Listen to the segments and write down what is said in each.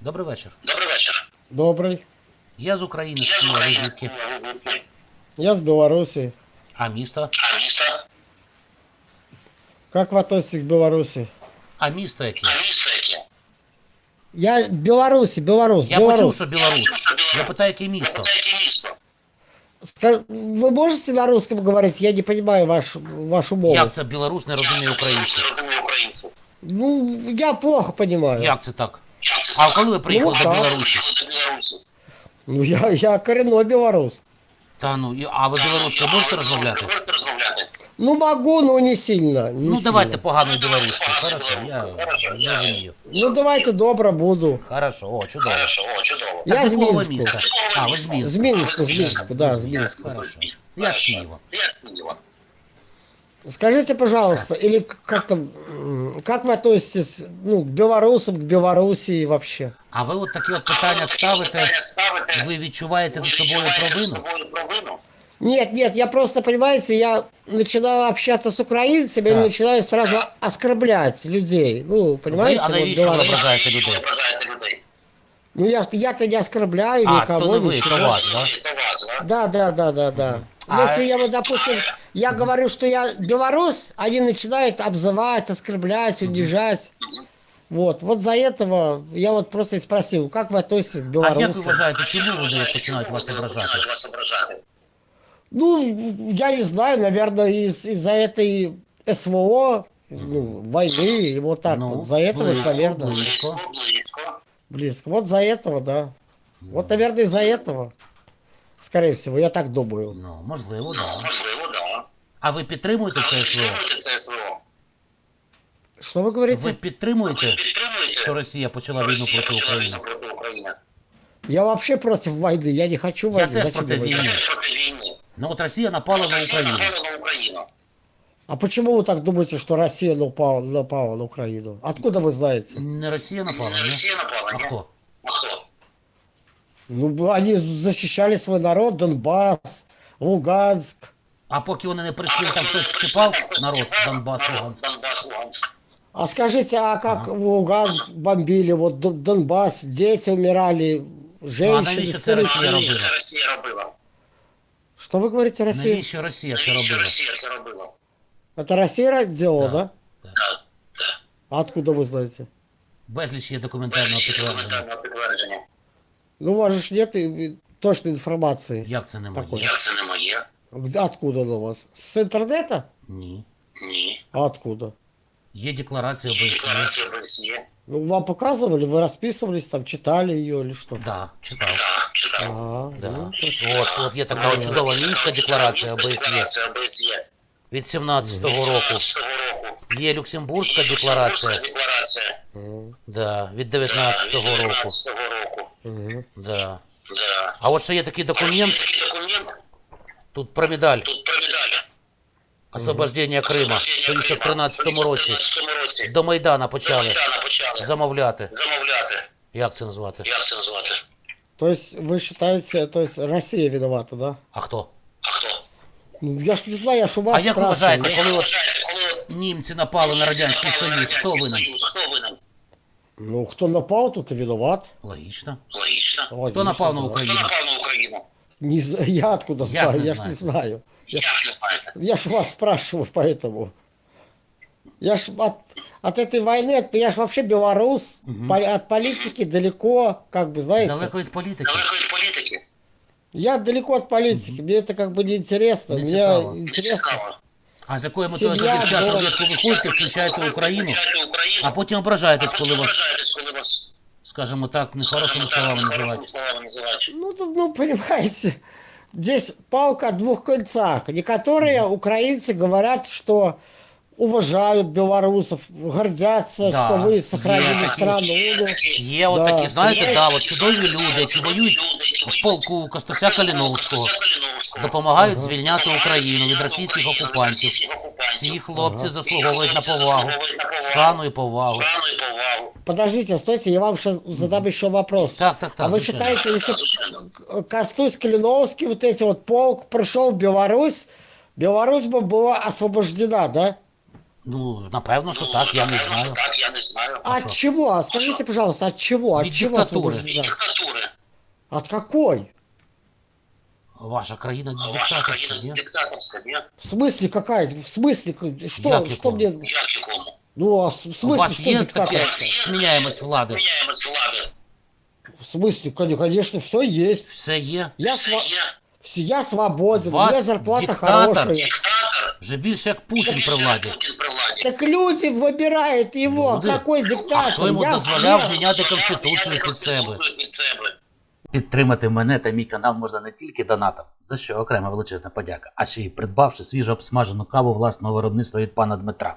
Добрий вечір. Добрий вечір. Добрий. Я з України, з Я з Києва, ви України, з звідки? Києва, ви звідки? Я с Беларуси. А місто? А місто? Как вы относитесь к Беларуси? А місто яке? А місто яке? Я Беларуси, белорус, Я почув, белорус. що Білорусь. почув, що Білорусь. Я питаю, яке місто? Це яке місто? Ска- Вы можете на русском говорить? Я не понимаю ваш, вашу мову. Як це Білорусь не розуміє українців? Я розумію українців. Ну, я плохо понимаю. Як це так? Як це А так? коли ви приїхали Ну, до так. Білорусі? Приїхали до Білорусі. Ну, я, я коренной белорус. Та ну, і- а ви білоруською А можете ви розмовляти? Можете розмовляти? Ну, могу, но не сильно. Не Ну сильно. давайте поганою білоруською. Поганою Хорошо, я білоруською. Хорошо, я- зрозумію. Ну, давайте добро буду. Хорошо, о, чудово. Хорошо, о, чудово. Я Так, з з якого ви Мінську. міста? А, ви з З Мінська. Минска, с Минска, да, с Минска. Хорошо. Я з Києва. Я з Києва. Скажите, пожалуйста, или к- как там, м, как вы относитесь ну, к белорусам, к Белоруссии вообще? А ви от такі от А ви питання такі ставите, питання ставите, ви відчуваєте ви за собою відчуваєте за провину? собою провину? Нет, нет, я просто, понимаете, я начинал общаться с украинцами и Так. начинаю сразу оскорблять людей. Ну, понимаете, а вот навіщо ви говорю. ображаєте Навіщо ви людей? ображаєте людей? Ну, я, ж- я-то не оскорбляю А, никого, то не вы, ничего. то вас, да? До вас, да? Да, да, да, да, да. А- Если я, вот, допустим, я говорю, что я белорус, они начинают обзывать, оскорблять, унижать. Вот, вот за этого я вот просто и спросил, как вы относитесь к А як ви белорусам? вважаєте, чому люди Вважаєте, починають чому вас ображати? ображати? Ну, я не знаю, наверное, из- из-за этой СВО, ну, войны, и вот так Ну, вот. За этого, близко, наверное, близко. Близко. Вот за этого, да. Вот, наверное, из-за этого. Скорее всего, я так думаю. Ну, можливо, Ну, да. можливо, да. А ви підтримуєте А ви це СВО? підтримуєте це СВО? Что вы Ви говорите? підтримуєте, Ви підтримуєте, що Росія почала що війну Росія проти почала України? війну проти України? Я вообще против войны, я не хочу Я войны. теж Зачем проти мне война? війни. Теж проти війни. Ну от Росія напала на Росія Україну. напала на Україну. А почему вы так думаете, что Россия напала, напала на Украину? Откуда вы знаете? Не Росія напала, Не ні? Росія напала, А ні? хто? А хто? Ну, они защищали свой народ, Донбасс, Луганск. А поки вони не прийшли, там Вони хтось прийшли, чіпав там хтось народ чіпав Донбас, народ Луганськ. Донбас, Луганськ. А скажите, а как в Луганск бомбили, вот Дон- Донбасс, дети умирали, женщины, навіщо це старики? Росія Що робила? це Росія робила? Что вы говорите, Россия? Навіщо Росія це Навіщо робила? Росія це робила? Это Россия делала, Да. да? Так, так. А откуда вы знаете? Безліч є документального Ще підтвердження. документального підтвердження. Ну, у вас же ж нет и- точной информации. Як це не Такої. моє? Як це не моє? Откуда она у вас? С интернета? Ні. Ні. А откуда? Є декларація Є ОБСЄ. декларація ОБСЄ. Ну, вам показывали, вы расписывались, там, читали ее или что? Да, читав. Так, читав. А, Да. ну, то- От, от є така от чудова мінська декларація Мінська ОБСЄ декларація ОБСЄ. від 17-го року. 17-го року. Є Люксембурзька Люксембурзька декларація, декларація. Мгм, да, від Да, 19-го від року. 19-го року. мгм. Да. Да. А от ще є такий документ, Такий документ, тут про медаль тут про медаль. освобождення Крима, що ще в 13-му році 13-му році. до Майдана До почали Майдана почали замовляти. замовляти. Як це назвати? Як це назвати? То есть вы считаете, то есть Россия виновата, да? А хто? А хто? Ну, я ж не знаю, я ж у А вас як ви спрашиваю. вважаєте, Я- коли от Вважаєте, коли от німці напали на Радянський напали на Союз, хто Радянський винен? Союз, Хто винен? Ну, кто напал, тот и виноват. Логічно. Логічно. Логично, напал на да. Хто Україну? напав на Україну? Не з- я откуда Як знаю, не я ж не знаєте? знаю. Я, Як не знаєте? я ж вас спрашиваю поэтому. Я ж от, от этой войны, от- я ж вообще белорус, Мгм. Пол- от политики далеко, как бы, знаете. Далеко від політики. Далеко від політики. Я далеко от политики, мне это как бы не интересно. Не Мне цікаво. Не интересно. цікаво. А з якою метою Сім'я, тоді в чат дом. рулетку виходите, включаєте Україну, Включаєте Україну. а потім ображаєтесь, А коли потім вас, ображаєтесь, коли вас скажімо так, нехорошими скажімо так, словами нехорошими називають. словами називають. Ну, ну, ну, понимаете, здесь палка о двух концах. Некоторые украинцы говорят, что уважают белорусов, гордятся, Да, что вы є сохранили такі. страну. Ну, Є от Да. такі, знаєте, Знаєш, да, от чудові люди, які воюють в полку Костуся Каліновського, допомагають звільняти Україну від російських окупантів. Всі хлопці заслуговують на повагу, шану і повагу. Шану і повагу. Подождите, стойте, я вам сейчас задам еще вопрос. Так, так, так. а вы звичайно. считаете, если б Костусь Калиновский, вот эти вот полк пришел в Беларусь, Беларусь бы была освобождена, да? Ну, напевно, що так, я не Напевно, знаю. що Так, я не знаю. А от чего? А Скажите, пожалуйста, от чего? От Від чего диктатуры. Від освобождена? диктатури. От какой? Ваша країна Ваша диктаторська, країна ні? диктаторська, ні? В смысле какая? В смысле? к- Что, Як что якому? мне... Як якому? Ну, а с- в У смысле, вас что є таке диктаторская? зміняємость влади? Зміняємось влади. В смысле, кон- конечно, все есть. Все є. Я, Все сва- є. все- я свободен, Вас у меня зарплата диктатор. хорошая. Диктатор. Вже більше як Путін при владі. Путін при владі. Так люди выбирают его. Люди. Какой А диктатор? хто йому Я дозволяв смерть. міняти конституцію під себе? Конституцію під себе. Підтримати мене та мій канал можна не тільки донатом, за що окрема величезна подяка, а ще й придбавши свіжо обсмажену каву власного виробництва від пана Дмитра.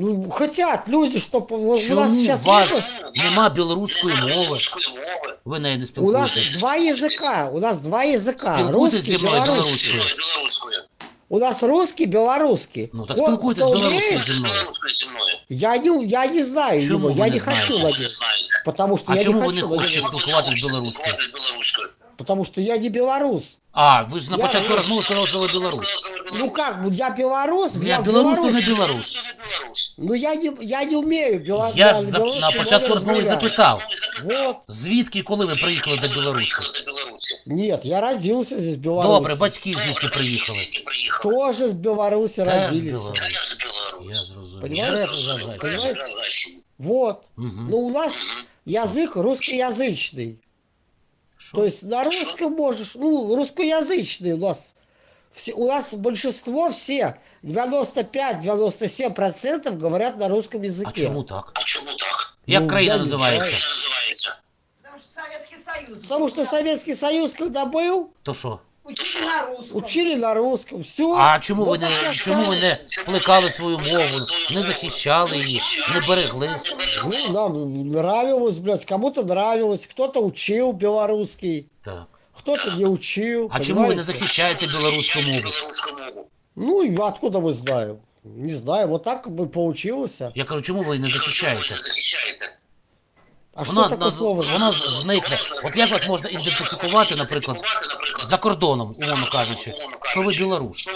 Ну, хотят люди, чтобы у Чому нас сейчас у вас нету- нема білоруської Нема мови? білоруської мови. Ви нею не У нас спілкуєтесь. два языка, у нас два языка, Спілкуйтесь русский, зі мною белорусский. білоруською. Білоруською. У нас русский, белорусский. Ну, так Вот спілкуйтесь кто білоруською умеет, зі мною. Білоруською зі мною. Я не, я не знаю Чему его, вы я не не знаете? хочу Ви на не нем. знаєте. Потому что А я чому не ви не хочу на хочете нем. спілкуватись Ви не хочете білоруською? спілкуватись білоруською. Потому что я не белорус. А, ви ж на Я- початку розмови сказали, що ви білорус. Ну как, бы, я белорус, Я я в белорус, то не Беларуси. білорус. Ви не білорус. Ну я не, я не умею белорус. Я ж за- на початку розмови запитав, Вот. звідки і коли ви приїхали до Білорусі? Приїхали до Білорусі. Нет, я родился здесь в Беларуси. Добре, батьки звідки приїхали? Звідки приїхали? Тоже с Беларуси Теж родились. Білорус. Та я ж Я Білорус. зрозумів. Понимаєш? Я зрозумів. Понимаєш? Понимаєш? Вот. Мгм. Но у нас язык русскоязычный. Що? То есть на русском можешь, ну, русскоязычный у нас. Все, у нас большинство все, 95-97% говорят на русском А языке. чому так? А чому так? Як Ну, країна я не називається? знаю. Як називається? Потому что Советский Союз. Потому что Советский Союз, когда был, То що? Учили на русском. учили на русском. Все. А чому ви не чому ви не плекали свою мову, не захищали її, не берегли? Ну, нам нравилось, блядь, кому-то нравилось, кто-то учил белорусский, Так. кто-то не учил. А чому ви не понимаете? захищаєте білоруську мову? Ну, и откуда мы знаем? Не знаю, вот так бы получилось. Я кажу, чому ви не Чому ви захищаєте? не захищаєте? А Воно, что такое на- слово? воно зникне. От як вас можна ідентифікувати, наприклад, наприклад, за кордоном, умовно кажучи, що ви білорус? Що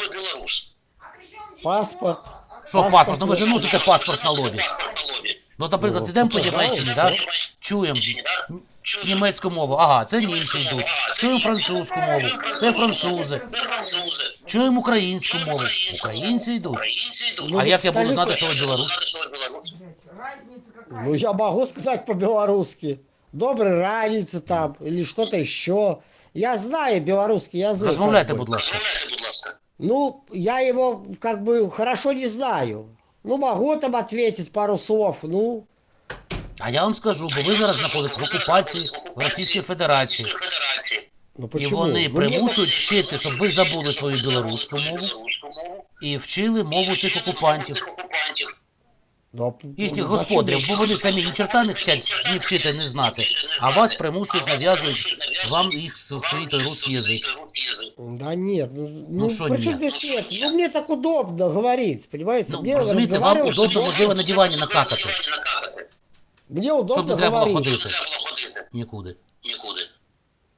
Паспорт. Що паспорт? Ну ви ж не носите паспорт на лобі. Паспорт на лобі. Ну, наприклад, ідемо по Німеччині, так? Чуємо німецьку мову. Ага, це німці йдуть. Чуємо французьку мову. Це французи. Це французи. Чуємо українську мову. Українці йдуть. Українці йдуть. Ну, А як я буду скажіть, знати, що ви білорус? Знати, що ви білорус? Блядь, Разница какая. Ну, я могу сказать по-белорусски. Добрый раница там, или что-то еще. Я знаю белорусский язык. Розмовляйте, как бы. будь ласка. Розмовляйте, будь ласка. Ну, я его как бы хорошо не знаю. Ну, могу там ответить пару слов. Ну, А я вам скажу, бо ви зараз знаходитесь в окупації в Російської Федерації. ну І почему? вони Ну, примушують вчити, щоб ви забули свою білоруську мову і вчили мову цих окупантів. Окупантів. їхніх зачем? господарів, бо вони самі ні черта не хочуть ні вчити, ні знати. А вас примушують, нав'язують вам їх с- свій той русський язик. Русский язик. Да нет, ну, ну, шо при чем нет? здесь нет? Ну, мне так удобно говорить, понимаете? Ну, мне розумієте, вам разговаривать удобно, можливо, на дивані накакати, Щоб удобно не треба було говорить. ходити Треба було ходити. нікуди. Нікуди.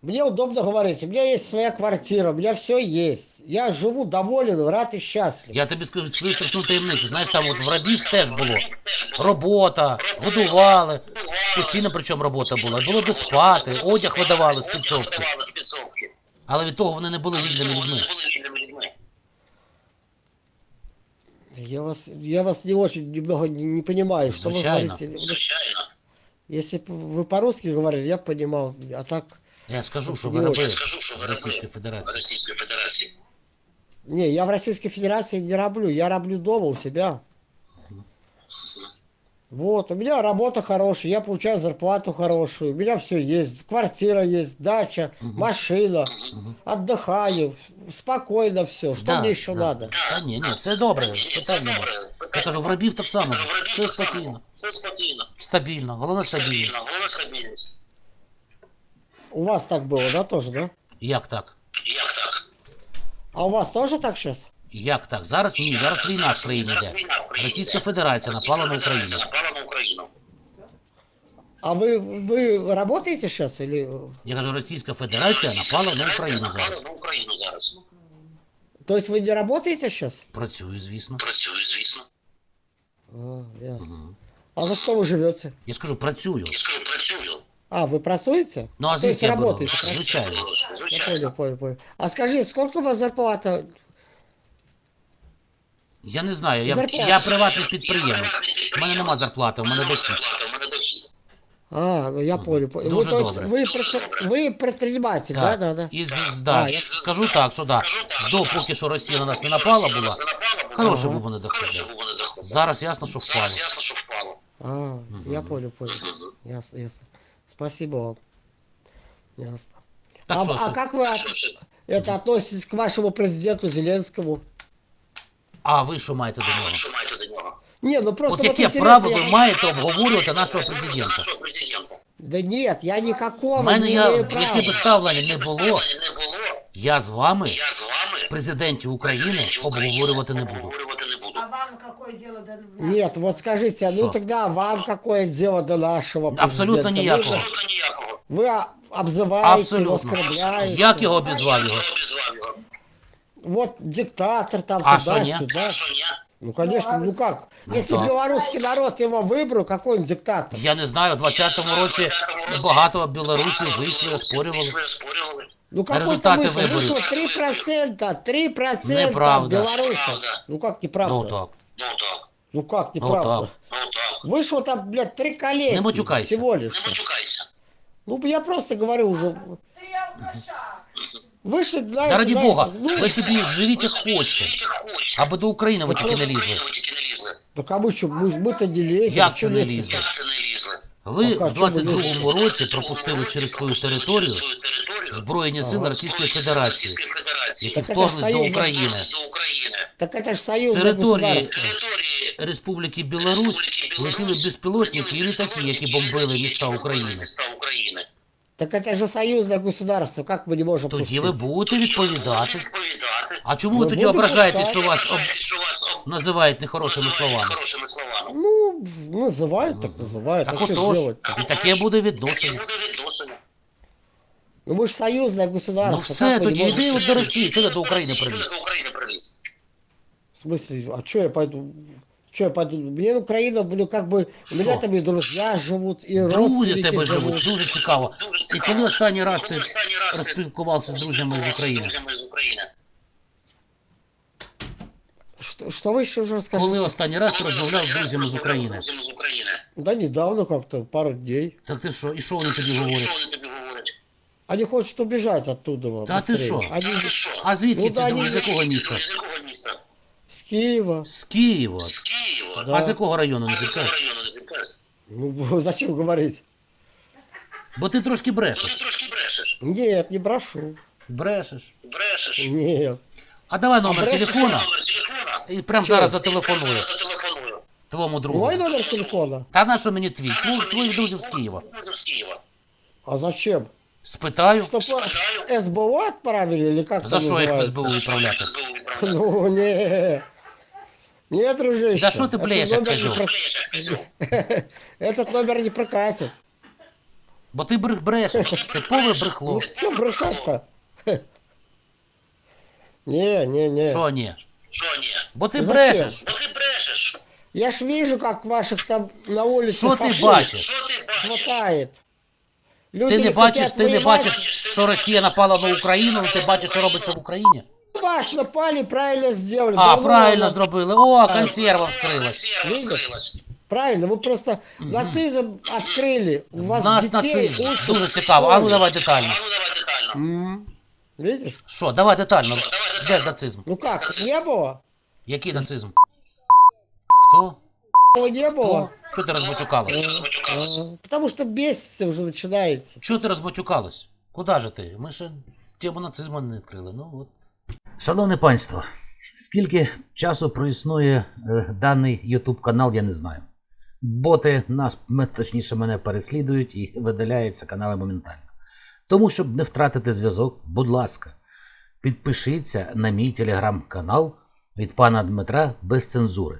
Мне удобно говорить. У меня есть своя квартира, у меня все есть. Я живу доволен, рад и счастлив. Я тобі скажу свою страшну таємницю. Знаєш, там от в рабів теж було робота, годували. Постійно причому робота була. Було де спати, одяг видавали з підсовки. Але від того вони не були вільними людьми. Я вас, я вас не очень немного не, не понимаю, что Звичайно. вы говорите. Звичайно. Если бы вы по-русски говорили, я б понимал. А так, Я скажу, що Не ви очень. робили Скажу, що в ви Російській робили в Федерації. Російській Федерації. не, я в Российской Федерации не раблю. Я раблю дома у себя. Вот, у меня работа хорошая, я получаю зарплату хорошую, у меня все есть, квартира есть, дача, машина, отдыхаю, в- спокойно все, что Да, мне еще да. надо? Та ні, ні, все добре, Ні, ні, все питань немає. добре. Я кажу, в рабів так само, Кажу, в Рабів все так само. спокійно, Все спокійно. стабільно, головне стабільність. Стабільно, головне стабільність. У вас так было, да, тоже, да? Як так? Як так? А у вас тоже так сейчас? Як так? Зараз ні, зараз війна в країні Зараз йде. війна в країні Російська йде. Федерація Російська напала на Федерація Україну. Напала на Україну. А вы, вы работаете сейчас или... Я кажу, Російська Федерація напала на Федерація Україну напала зараз. на Україну зараз. То есть вы не работаете сейчас? Працюю, звісно. Працюю, звісно. А, ясно. Мгм. А за что вы живете? Я ж кажу, працюю. Я скажу, працюю. А, вы працуете? Ну а То есть звідки я буду? работаете? Ну, Звичайно. Я Звичайно. понял, понял, понял. А скажи, сколько у вас зарплата? Я не знаю, я, Зарплата. я приватний підприємець. У мене нема зарплати, у мене нема дохід. зарплати, у мене дохід. А, ну я понял. понял. Вы, Дуже то есть, добре. вы, предпри- вы предприниматель, да, да, да? І з- А, да, я- скажу так, що да. До поки що Росія на нас не напала була, Нас не напала була. хороший Ага. був у мене Хороший доход. був у мене доход. Зараз ясно, що впало. Зараз ясно, що впало. А, я понял, понял. Мгм. Ясно, ясно. Спасибо вам. Ясно. Так а, що, а це- как вы Що ж, это относитесь к вашему президенту Зеленскому? а ви що маєте до а нього? ви що маєте до нього? Не, ну просто От вот яке интересно, право я- ви маєте обговорювати нашого Говорю, президента? Нашого президента. Да нет, я никакого У мене не я, имею яке права. би ставлення не Яке було, ставлення не було, я з вами, я з вами, президентів України, президентів України, обговорювати не буду. обговорювати не буду. А вам какое дело до нас? Нет, вот скажите, Что? ну тогда вам какое дело до нашего Абсолютно президента? никакого. Вы, же- Абсолютно ніякого. вы а- обзываете, Абсолютно. оскорбляете. Як його обізвав його? Я обізвав його. Вот диктатор там А что, туда-сюда. А що ні? Ну, конечно, ну как? Ну, Если так. белорусский народ его выбрал, какой он диктатор? Я не знаю, в 20-му році 20-му році багато білорусів багато вийшли, білорусів оспорювали. вийшли, оспорювали. Ну какой-то Результаты вышел, выборов. вышло 3%, 3% Неправда. белорусов. Неправда. Ну как неправда? Ну так. Ну так, Ну как Ну неправда? так. ну так. Вышло там, блядь, три коллеги. Не матюкайся. Всего лишь. Не матюкайся. Ну, я просто говорю уже. Ты алкаша. Выше, знаете, Та раді знаете, Бога, ну, ви собі живіть як Живіть, хочете. як хочете. Аби до України ви Та тільки не просто лізли. Україну ви тільки не лізли. Так а мы что, мы, мы-то не лезем. Як чё це не лезть-то? лізли? Як це не лізли? Ви А в чому ви 22-му лізли? році пропустили через свою територію Збройні сили Російської Федерації, Російської Федерації. які Так це ж вторглись до союз, України. Вторглись до України. Так это же З союзное території государство. Території Республіки Білорусь летіли безпілотники і літаки, які бомбили міста України. Міста України. Так это же союзное государство, как мы не можем Тоді пустить? ви будете відповідати. Відповідати. А чому ви Ну, тоді буду ображаєтесь, пускати. що вас об... Вважаєте, що вас об- називають нехорошими називають словами? Хорошими словами. Ну, называют, так называют. Так а что отож, делать-то? і таке буде Таке відношення. буде відношення. Ну мы же союзное Ну государство. все, как мы не тоді можем йди пустить? до Росії, чого ти до України Чого приліз? ти до України приліз? В смысле, а что я пойду? Что я пойду? Мне Украина, блин, как бы, у меня Шо? там и друзья живут, и Друзі родственники тебе живуть, живут. дуже цікаво. Дуже І цікаво. коли останній раз ти Коли останній раз ти розпілкувався з друзями з спілкувався України? З друзями з України. Что, что вы еще уже расскажете? Коли останній раз ти Коли розмовляв з останній раз друзями з розмовляв України? З друзями з України. Да недавно как-то, пару дней. Так ти що, і що вони тобі Що- говорять? Що вони тобі говорять? Они хочут убежать оттуда. вот, Да ты быстрее. шо? Они Та ти що? А звідки Ну, ці да, друзі? ні, З якого З міста? якого міста? С Киева. З Києва. З Києва. Да. А з якого району не з району? Ну, зачем говорить? Бо ти трошки Ну ти трошки брешеш. Нет, не брошу. Брешеш. Брешеш. Нет. А давай номер брешеш, телефона Номер телефона. і прямо Чого? зараз зателефоную зателефоную. твоєму другу. Мой номер телефона? Та на що мені твій? А Твої, що твої мені друзі з Києва. З Києва. А зачем? Спитаю. Чтоб Спитаю. СБУ отправили или как За там что их в называется? СБУ? За що відправляти? їх СБУ відправляти? Ну, не. Не, дружище. Да что ты этот блеешь, як номер не козёл? про- Блеєш, як козьол. Этот номер не прокатит. Бо ти бр- брешеш. Типове брехло. Ну, что бросать-то? Не, не, не. Що ні? Що ні? Бо ти Ну, Зачем? брешеш. Бо ти брешеш. Я ж вижу, как ваших там на улице Що ти бачиш? Що ти бачиш? хватает. Люди Ти не не бачиш, хотят ти не воевать. бачиш, що Росія напала на Україну, але ти бачиш, що робиться в Україні. Ваш напали, правильно сделали. А, Давно правильно надо. зробили. О, консерва вскрилась. Консерва Видиш? вскрилась. Правильно? Вы просто нацизм открыли. У вас Нас детей нацизм. учат Дуже в цікаво. А ну школе. давай детально. А ну давай детально. М. Видишь? Що, давай детально. Що, давай Де детально. нацизм? Ну как, не было? Який нацизм? Хто? Его не было. Чого ти? Розбутюкалась. А, Потому что бесится уже начинается. Чого ти розбутюкалась? Куда же ти? Ми ще тему нацизму не відкрили. Ну от. Шановне панство, скільки часу проіснує е, даний YouTube канал, я не знаю. Боти нас, м- точніше, мене переслідують і видаляються канали моментально. Тому, щоб не втратити зв'язок, будь ласка, підпишіться на мій телеграм-канал від пана Дмитра без цензури.